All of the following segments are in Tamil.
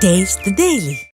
Taste the Daily.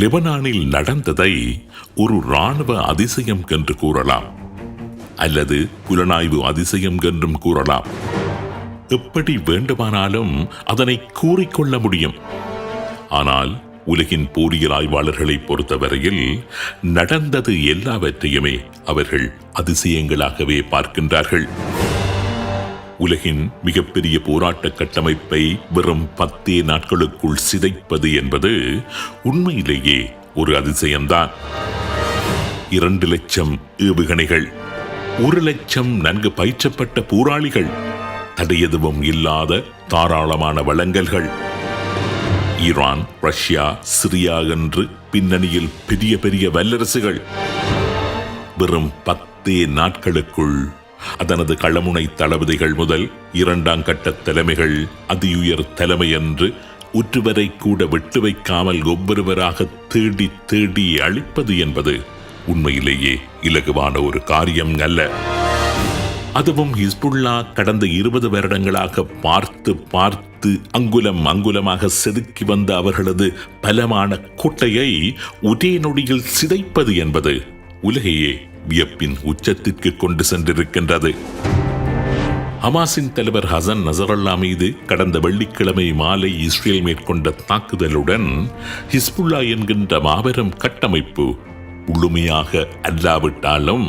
லெபனானில் நடந்ததை ஒரு இராணுவ அதிசயம் என்று கூறலாம் அல்லது புலனாய்வு அதிசயம் என்றும் கூறலாம். எப்படி வேண்டுமானாலும் அதனை கூறிக்கொள்ள முடியும். ஆனால் உலகின் போரியல் ஆய்வாளர்களை பொறுத்தவரையில் நடந்தது எல்லாவற்றையுமே அவர்கள் அதிசயங்களாகவே பார்க்கின்றார்கள். உலகின் மிகப்பெரிய போராட்ட கட்டமைப்பை வெறும் பத்தே நாட்களுக்குள் சிதைப்பது என்பது உண்மையிலேயே ஒரு அதிசயம்தான். இரண்டு லட்சம் ஏவுகணைகள் ஒரு லட்சம் நன்கு பயிற்றப்பட்ட போராளிகள் தடையதுவும் இல்லாத தாராளமான வளங்கல்கள் ஈரான் ரஷ்யா சிரியா என்று பின்னணியில் பெரிய பெரிய வல்லரசுகள். வெறும் பத்தே நாட்களுக்குள் அதனது களமுனை தளபதிகள் முதல் இரண்டாம் கட்ட தலைமைகள் அதியுயர் தலைமை என்று உற்றுவரை கூட விட்டு வைக்காமல் ஒவ்வொருவராக தேடி தேடி அழிப்பது என்பது உண்மையிலேயே இலகுவான ஒரு காரியம் அல்ல. அதுவும் ஹிஸ்புல்லா கடந்த இருபது வருடங்களாக பார்த்து பார்த்து அங்குலம் அங்குலமாக செதுக்கி வந்த அவர்களது பலமான கோட்டையை ஒரே நொடியில் சிதைப்பது என்பது உலகையே வியப்பின் உச்சத்திற்கு கொண்டு சென்றிருக்கின்றது. ஹமாஸின் தலைவர் ஹசன் நசரல்லா மீது கடந்த வெள்ளிக்கிழமை மாலை இஸ்ரேல் மேற்கொண்ட தாக்குதலுடன் ஹிஸ்புல்லா என்கின்ற மாபெரும் கட்டமைப்பு முழுமையாக அல்லாவிட்டாலும்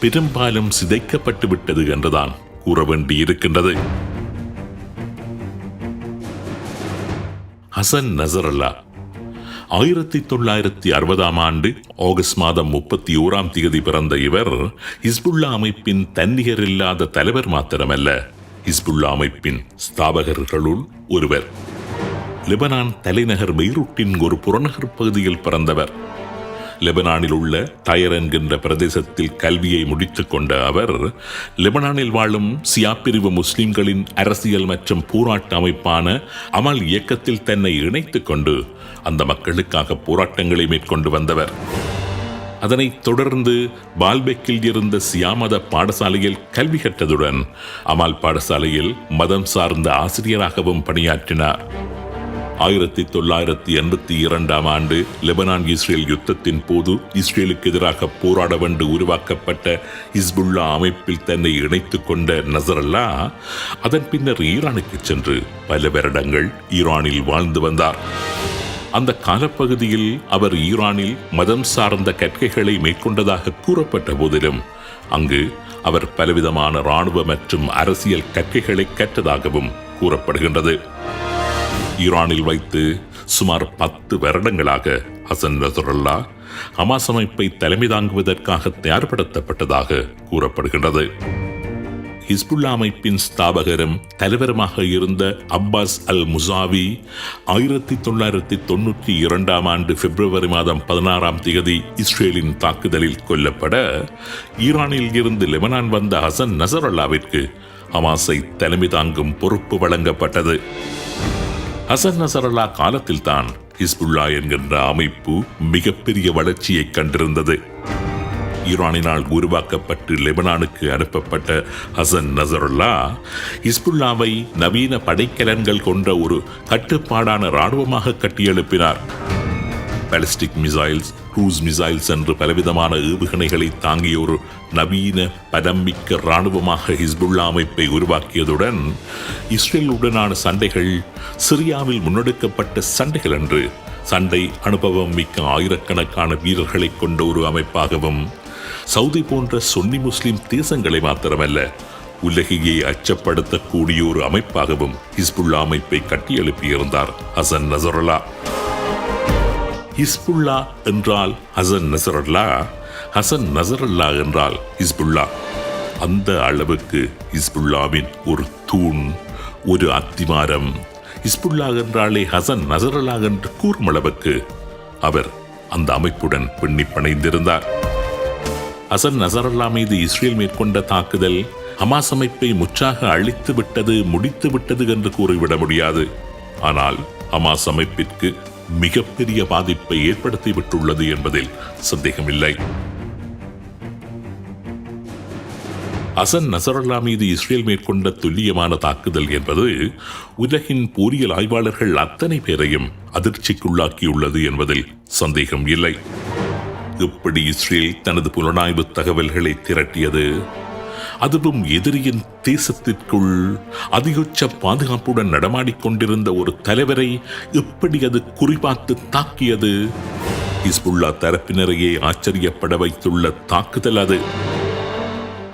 பெரும்பாலும் சிதைக்கப்பட்டு விட்டது என்றுதான் கூற வேண்டியிருக்கின்றது. ஹசன் நசரல்லா ஆயிரத்தி தொள்ளாயிரத்தி அறுபதாம் ஆண்டு ஆகஸ்ட் மாதம் முப்பத்தி ஓராம் தேதி பிறந்த இவர் ஹிஸ்புல்லா அமைப்பின் தன்னிகரில்லாத தலைவர் மாத்திரமல்ல. ஹிஸ்புல்லா அமைப்பின் ஸ்தாபகர்களுள் ஒருவர். லெபனான் தலைநகர் பெய்ரூட்டின் ஒரு புறநகர் பகுதியில் பிறந்தவர். லெபனானில் உள்ள டயர் என்கின்ற பிரதேசத்தில் கல்வியை முடித்துக் கொண்ட அவர் லெபனானில் வாழும் சியா பிரிவு முஸ்லிம்களின் அரசியல் மற்றும் போராட்ட அமைப்பான அமல் இயக்கத்தில் தன்னை இணைத்துக் கொண்டு அந்த மக்களுக்காக போராட்டங்களை மேற்கொண்டு வந்தவர். அதனைத் தொடர்ந்து பால்பெக்கில் இருந்த சியாமத பாடசாலையில் கல்வி கற்றதுடன் அமால் பாடசாலையில் மதம் சார்ந்த ஆசிரியராகவும் பணியாற்றினார். ஆயிரத்தி தொள்ளாயிரத்தி எண்பத்தி இரண்டாம் ஆண்டு லெபனான் இஸ்ரேல் யுத்தத்தின் போது இஸ்ரேலுக்கு எதிராக போராட வேண்டு உருவாக்கப்பட்ட ஹிஸ்புல்லா அமைப்பில் தன்னை இணைத்துக் கொண்ட நசரல்லா அதன் பின்னர் ஈரானுக்கு சென்று பல வருடங்கள் ஈரானில் வாழ்ந்து வந்தார். அந்த காலப்பகுதியில் அவர் ஈரானில் மதம் சார்ந்த கற்கைகளை மேற்கொண்டதாக கூறப்பட்ட போதிலும் அங்கு அவர் பலவிதமான இராணுவ மற்றும் அரசியல் கற்கைகளை கற்றதாகவும் கூறப்படுகின்றது. ஈரானில் வைத்து சுமார் பத்து வருடங்களாக ஹசன் நசருல்லா ஹமாஸ் அமைப்பை தலைமை தாங்குவதற்காக தயார்படுத்தப்பட்டதாக கூறப்படுகின்றது. ஹிஸ்புல்லா அமைப்பின் ஸ்தாபகரும் தலைவருமாக இருந்த அப்பாஸ் அல் முசாவி ஆயிரத்தி தொள்ளாயிரத்தி தொன்னூற்றி இரண்டாம் ஆண்டு பிப்ரவரி மாதம் பதினாறாம் தேதி இஸ்ரேலின் தாக்குதலில் கொல்லப்பட ஈரானில் இருந்து லெபனான் வந்த ஹசன் நசரல்லாவிற்கு ஹமாஸை தலைமை தாங்கும் பொறுப்பு வழங்கப்பட்டது. ஹசன் நசரல்லா காலத்தில்தான் ஹிஸ்புல்லா என்கின்ற அமைப்பு மிகப்பெரிய வளர்ச்சியை கண்டிருந்தது. ஈரானினால் உருவாக்கப்பட்டு லெபனானுக்கு அனுப்பப்பட்ட ஹசன் நசருல்லா ஹிஸ்புல்லாவை நவீன படைக்கலன்கள் கொண்ட ஒரு கட்டுப்பாடான இராணுவமாக கட்டியெழுப்பினார். பாலிஸ்டிக் மிசைல்ஸ் க்ரூஸ் மிசைல்ஸ் என்று பலவிதமான ஏவுகணைகளை தாங்கிய ஒரு நவீன பதம்பிக்க இராணுவமாக ஹிஸ்புல்லா அமைப்பை உருவாக்கியதுடன் இஸ்ரேலுடனான சண்டைகள் சிரியாவில் முன்னெடுக்கப்பட்ட சண்டைகள் என்று சண்டை அனுபவம் மிக்க ஆயிரக்கணக்கான வீரர்களை கொண்ட ஒரு அமைப்பாகவும் சவுதி போன்ற சுன்னி முஸ்லிம் தேசங்களை மாத்திரமல்ல உலகையே அச்சப்படுத்தக்கூடிய ஒரு அமைப்பாகவும் ஹிஸ்புல்லா அமைப்பை கட்டியெழுப்பியிருந்தார் ஹசன் நசருல்லா. ஹிஸ்புல்லா என்றால் ஹசன் நசரல்லா ஹசன் நசரல்லா என்றால் ஹிஸ்புல்லா. அந்த அளவுக்கு ஹிஸ்புல்லாவின் ஒரு தூண் ஒரு அத்திமாரம். ஹிஸ்புல்லா என்றாலே ஹசன் நசரல்லா என்று கூறும் அளவுக்கு அவர் அந்த அமைப்புடன் பின்னி பணைந்திருந்தார். ஹசன் நசரல்லா மீது இஸ்ரேல் மேற்கொண்ட தாக்குதல் ஹமாஸ் அமைப்பை முற்றாக அழித்து விட்டது முடித்து விட்டது என்று கூறிவிட முடியாது. ஆனால் ஹமாஸ் அமைப்பிற்கு மிகப்பெரிய பாதிப்பை ஏற்படுத்தி விட்டுள்ளது என்பதில் சந்தேகமில்லை. அசன் நசரல்லா மீது இஸ்ரேல் மேற்கொண்ட துல்லியமான தாக்குதல் என்பது உலகின் போரியல் ஆய்வாளர்கள் அத்தனை பேரையும் அதிர்ச்சிக்குள்ளாக்கியுள்ளது என்பதில் சந்தேகம் இல்லை எப்படி இஸ்ரேல் தனது புலனாய்வு தகவல்களை திரட்டியது? அதுவும் எதிரியின் தேசத்திற்குள் அதிகபட்ச பாதுகாப்புடன் நடமாடிக்கொண்டிருந்த ஒரு தலைவரை எப்படி அது குறிபார்த்து தாக்கியது? ஹிஸ்புல்லா தரப்பினரையே ஆச்சரியப்பட வைத்துள்ள தாக்குதல் அது.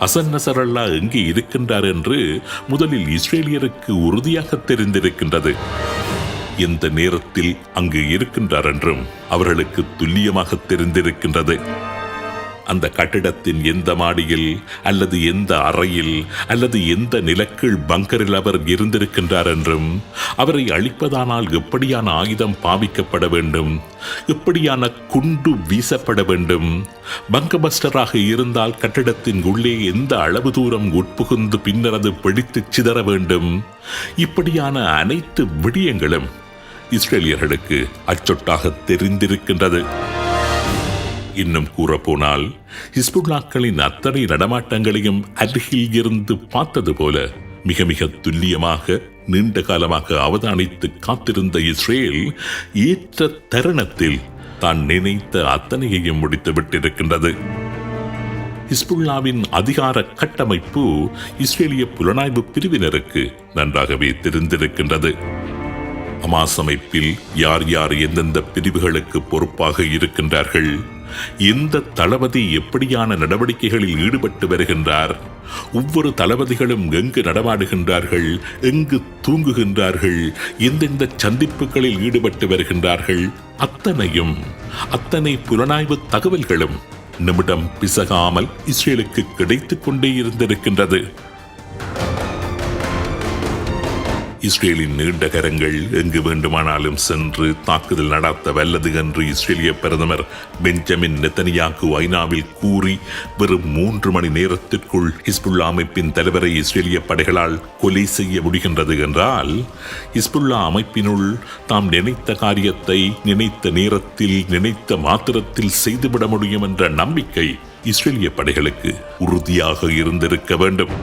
ஹசன் நசரல்லா எங்கே இருக்கின்றார் என்று முதலில் இஸ்ரேலியருக்கு உறுதியாக தெரிந்திருக்கின்றது. எந்த நேரத்தில் அங்கு இருக்கின்றார் என்றும் அவர்களுக்கு துல்லியமாக தெரிந்திருக்கின்றது. அந்த கட்டிடத்தின் எந்த மாடியில் அல்லது எந்த அறையில் அல்லது எந்த நிலக்கீழ் பங்கரில் அவர் இருந்திருக்கின்றார் என்றும் அவரை அழிப்பதானால் எப்படியான ஆயுதம் பாவிக்கப்பட வேண்டும் எப்படியான குண்டு வீசப்பட வேண்டும் பங்கபஸ்டராக இருந்தால் கட்டிடத்தின் உள்ளே எந்த அளவு தூரம் உட்புகுந்து பின்னர் அது பிடித்து சிதற வேண்டும் இப்படியான அனைத்து விடயங்களும் இஸ்ரேலியர்களுக்கு அச்சொட்டாக தெரிந்திருக்கின்றது. இன்னும் கூறப்போனால் ஹிஸ்புல்லாக்களின் அத்தனை நடமாட்டங்களையும் அருகில் இருந்து பார்த்தது போல மிக மிக துல்லியமாக நீண்ட காலமாக அவதானித்து காத்திருந்த இஸ்ரேல் ஏற்ற தருணத்தில் தான் நினைத்த அத்தனையையும் முடித்து விட்டிருக்கின்றது. ஹிஸ்புல்லாவின் அதிகார கட்டமைப்பு இஸ்ரேலிய புலனாய்வு பிரிவினருக்கு நன்றாகவே தெரிந்திருக்கின்றது. அமாஸ் அமைப்பில் யார் யார் எந்தெந்த பிரிவுகளுக்கு பொறுப்பாக இருக்கின்றார்கள்? இந்த தளபதி எப்படியான நடவடிக்கைகளில் ஈடுபட்டு வருகின்றார்? ஒவ்வொரு தளபதிகளும் எங்கு நடமாடுகின்றார்கள்? எங்கு தூங்குகின்றார்கள்? எந்தெந்த சந்திப்புகளில் ஈடுபட்டு வருகின்றார்கள்? அத்தனையும் அத்தனை புலனாய்வு தகவல்களும் நிமிடம் பிசகாமல் இஸ்ரேலுக்கு கிடைத்துக் கொண்டே இருந்திருக்கின்றது. இஸ்ரேலின் நீண்ட கரங்கள் எங்கு வேண்டுமானாலும் சென்று தாக்குதல் நடத்த வல்லது என்று இஸ்ரேலிய பிரதமர் பெஞ்சமின் நெத்தனியாக்கு ஐநாவில் கூறி வெறும் மூன்று மணி நேரத்திற்குள் ஹிஸ்புல்லா அமைப்பின் தலைவரை இஸ்ரேலிய படைகளால் கொலை செய்ய முடிகின்றது என்றால் ஹிஸ்புல்லா அமைப்பினுள் தாம் நினைத்த காரியத்தை நினைத்த நேரத்தில் நினைத்த மாத்திரத்தில் செய்துவிட முடியும் என்ற நம்பிக்கை இஸ்ரேலிய படைகளுக்கு உறுதியாக இருந்திருக்க வேண்டும்.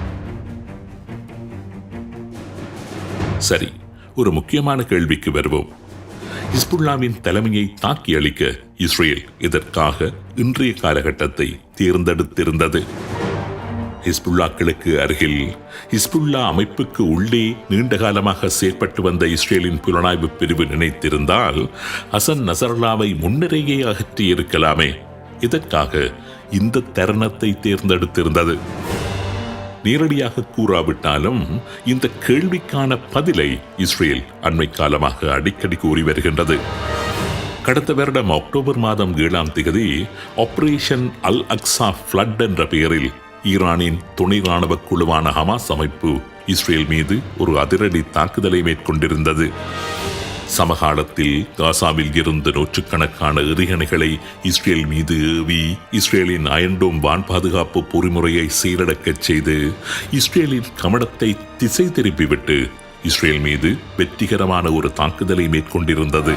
சரி ஒரு முக்கியமான கேள்விக்கு வருவோம். இஸ்புல்லாவின் தலைமையை தாக்கி அளிக்க இஸ்ரேல் இதற்காக இன்றைய காலகட்டத்தை தேர்ந்தெடுத்திருந்தது? ஹிஸ்புல்லாக்களுக்கு அருகில் ஹிஸ்புல்லா அமைப்புக்கு உள்ளே நீண்ட காலமாக செயற்பட்டு வந்த இஸ்ரேலின் புலனாய்வு பிரிவு நினைத்திருந்தால் ஹசன் நசரல்லாவை முன்னரேயே அகற்றி இருக்கலாமே இதற்காக இந்த தருணத்தை தேர்ந்தெடுத்திருந்தது. நேரடியாக கூறாவிட்டாலும் இந்த கேள்விக்கான பதிலை இஸ்ரேல் அண்மை காலமாக அடிக்கடி கூறி வருகின்றது. கடந்த வருடம் அக்டோபர் மாதம் ஏழாம் திகதி ஆபரேஷன் அல் அக்ஸா ஃப்ளட் என்ற பெயரில் ஈரானின் துணை ராணுவ குழுவான ஹமாஸ் அமைப்பு இஸ்ரேல் மீது ஒரு அதிரடி தாக்குதலை மேற்கொண்டிருந்தது. சமகாலத்தில் காசாவில் இருந்த நூற்றுக்கணக்கான எறிகணைகளை இஸ்ரேல் மீது ஏவி இஸ்ரேலின் அயன்டோம் வான் பாதுகாப்பு பொறிமுறையை சீரடக்கச் செய்து இஸ்ரேலின் கமடத்தை திசை திருப்பிவிட்டு இஸ்ரேல் மீது வெற்றிகரமான ஒரு தாக்குதலை மேற்கொண்டிருந்தது.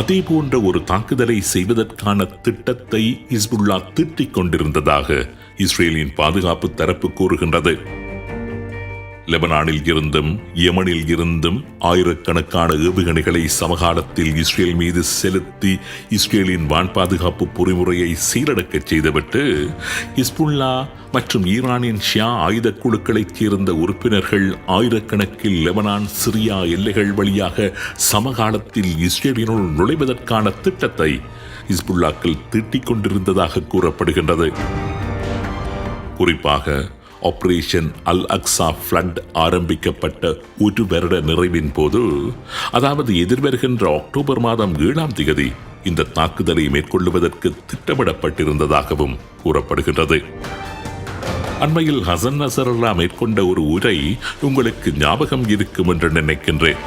அதே போன்ற ஒரு தாக்குதலை செய்வதற்கான திட்டத்தை ஹிஸ்புல்லா தீட்டிக் கொண்டிருந்ததாக இஸ்ரேலின் பாதுகாப்பு தரப்பு கூறுகின்றது. லெபனானில் இருந்தும் யமனில் இருந்தும் ஆயிரக்கணக்கான ஏவுகணைகளை சமகாலத்தில் இஸ்ரேல் மீது செலுத்தி இஸ்ரேலின் வான் பாதுகாப்பு பொறிமுறையை சீரடக்கச் செய்துவிட்டு ஹிஸ்புல்லா மற்றும் ஈரானின் ஷியா ஆயுத குழுக்களைச் சேர்ந்த உறுப்பினர்கள் ஆயிரக்கணக்கில் லெபனான் சிரியா எல்லைகள் வழியாக சமகாலத்தில் இஸ்ரேலினுள் நுழைவதற்கான திட்டத்தை ஹிஸ்புல்லாக்கள் தீட்டிக் கொண்டிருந்ததாக கூறப்படுகின்றது. குறிப்பாக ஆப்ரேஷன் அல் அக்ஸா ஃப்ளட் ஆரம்பிக்கப்பட்ட ஒரு வருட நிறைவின் போது அதாவது எதிர்வருகின்ற அக்டோபர் மாதம் ஏழாம் திகதி இந்த தாக்குதலை மேற்கொள்ளுவதற்கு திட்டமிடப்பட்டிருந்ததாகவும் கூறப்படுகின்றது அண்மையில் ஹசன் நசரல்லா மேற்கொண்ட ஒரு உரை உங்களுக்கு ஞாபகம் இருக்கும் என்று நினைக்கின்றேன்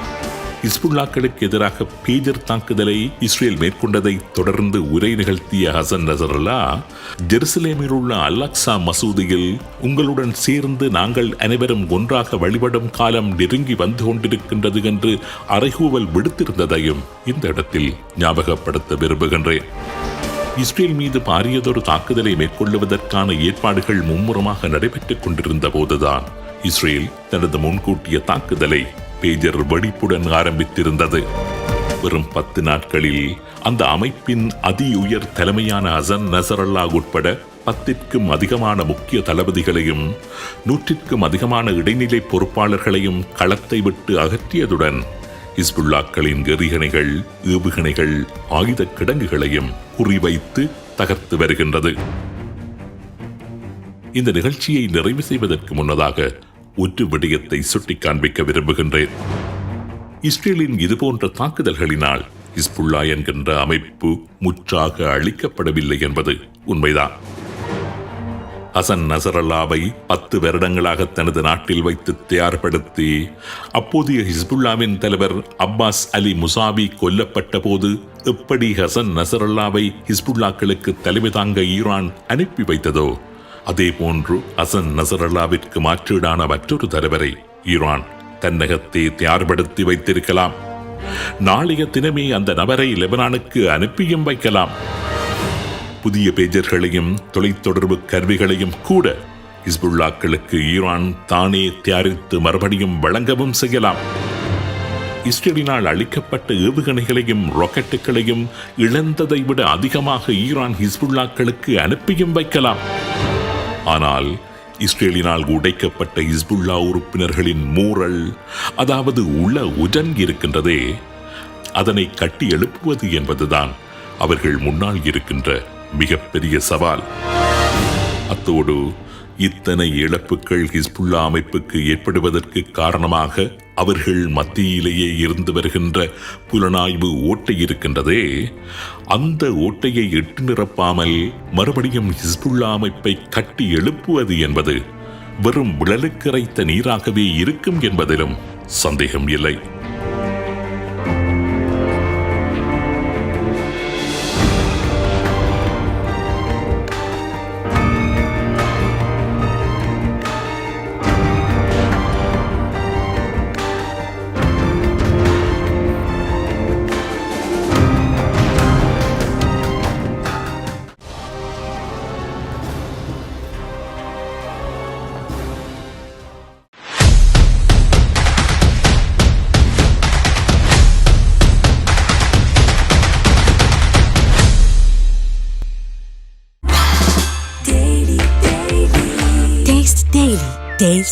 ஹிஸ்புல்லாக்களுக்கு எதிராக பேஜர் தாக்குதலை இஸ்ரேல் மேற்கொண்டதை தொடர்ந்து உரை நிகழ்த்திய ஹசன் நசரல்லா ஜெருசலேமில் உள்ள அல்லாக்சா மசூதியில் உங்களுடன் சேர்ந்து நாங்கள் அனைவரும் ஒன்றாக வழிபடும் காலம் நெருங்கி வந்து கொண்டிருக்கின்றது என்று அறைகூவல் விடுத்திருந்ததையும் இந்த இடத்தில் ஞாபகப்படுத்த விரும்புகின்றேன். இஸ்ரேல் மீது பாரியதொரு தாக்குதலை மேற்கொள்ளுவதற்கான ஏற்பாடுகள் மும்முரமாக நடைபெற்றுக் கொண்டிருந்த போதுதான் இஸ்ரேல் தனது முன்கூட்டிய தாக்குதலை பேஜர் வெடிப்புடன் ஆரம்பித்திருந்தது. வெறும் பத்து நாட்களில் அந்த அமைப்பின் அதி உயர் தலைமையான அசன் நசரல்லா உட்பட பத்திற்கும் அதிகமான முக்கிய தளபதிகளையும் நூற்றிற்கும் அதிகமான இடைநிலை பொறுப்பாளர்களையும் களத்தை விட்டு அகற்றியதுடன் ஹிஸ்புல்லாக்களின் எறிகணைகள் ஏவுகணைகள் ஆயுத கிடங்குகளையும் குறிவைத்து தகர்த்து வருகின்றது. இந்த நிகழ்ச்சியை நிறைவு செய்வதற்கு முன்னதாக ஒரு விடயத்தை சுட்டிக் காண்பிக்க விரும்புகின்றேன். இஸ்ரேலின் இதுபோன்ற தாக்குதல்களினால் ஹிஸ்புல்லா என்கின்ற அமைப்பு முற்றாக அழிக்கப்படவில்லை என்பது உண்மைதான். ஹசன் நசரல்லாவை பத்து வருடங்களாக தனது நாட்டில் வைத்து தயார்படுத்தி அப்போதைய ஹிஸ்புல்லாவின் தலைவர் அப்பாஸ் அலி முசாவி கொல்லப்பட்ட போது எப்படி ஹசன் நசரல்லாவை ஹிஸ்புல்லாக்களுக்கு தலைமை தாங்க ஈரான் அனுப்பி வைத்ததோ அதே போன்று ஹசன் நசரல்லாவிற்கு மாற்றீடான மற்றொரு தலைவரை ஈரான் தன்னகத்தை தயார்படுத்தி வைத்திருக்கலாம். நாளைய தினமே அந்த நபரை லெபனானுக்கு அனுப்பியும் வைக்கலாம். புதிய பேஜர்களையும் தொலைத்தொடர்பு கருவிகளையும் கூட இஸ்புல்லாக்களுக்கு ஈரான் தானே தயாரித்து மறுபடியும் வழங்கவும் செய்யலாம். இஸ்ரேலினால் அளிக்கப்பட்ட ஏவுகணைகளையும் ராக்கெட்டுகளையும் இழந்ததை விட அதிகமாக ஈரான் ஹிஸ்புல்லாக்களுக்கு அனுப்பியும் வைக்கலாம். ஆனால் இஸ்ரேலினால் உடைக்கப்பட்ட இஸ்புல்லா உறுப்பினர்களின் மூரல் அதாவது உள உடன் இருக்கின்றதே அதனை கட்டி எழுப்புவது என்பதுதான் அவர்கள் முன்னால் இருக்கின்ற மிகப்பெரிய சவால். அத்தோடு இத்தனை இழப்புகள் ஹிஸ்புல்லா அமைப்புக்கு ஏற்படுவதற்கு காரணமாக அவர்கள் மத்தியிலேயே இருந்து வருகின்ற புலனாய்வு ஓட்டை இருக்கின்றதே. அந்த ஓட்டையை எட்டு நிரப்பாமல் மறுபடியும் ஹிஸ்புல்லா அமைப்பை கட்டி எழுப்புவது என்பது வெறும் விழலுக்கரைத்த நீராகவே இருக்கும் என்பதிலும் சந்தேகம் இல்லை.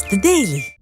The Daily.